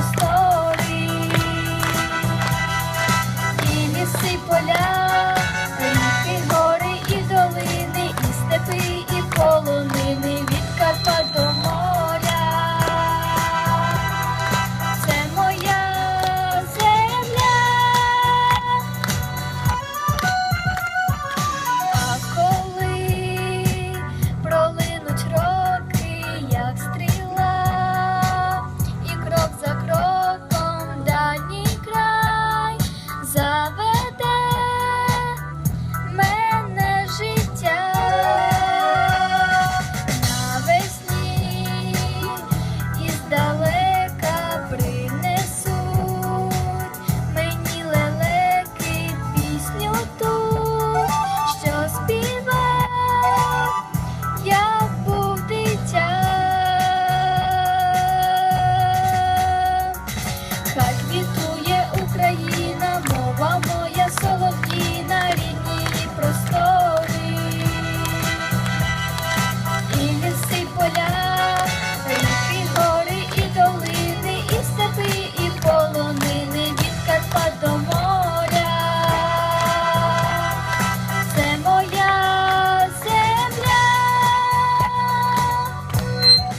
просторі, і ліси поля.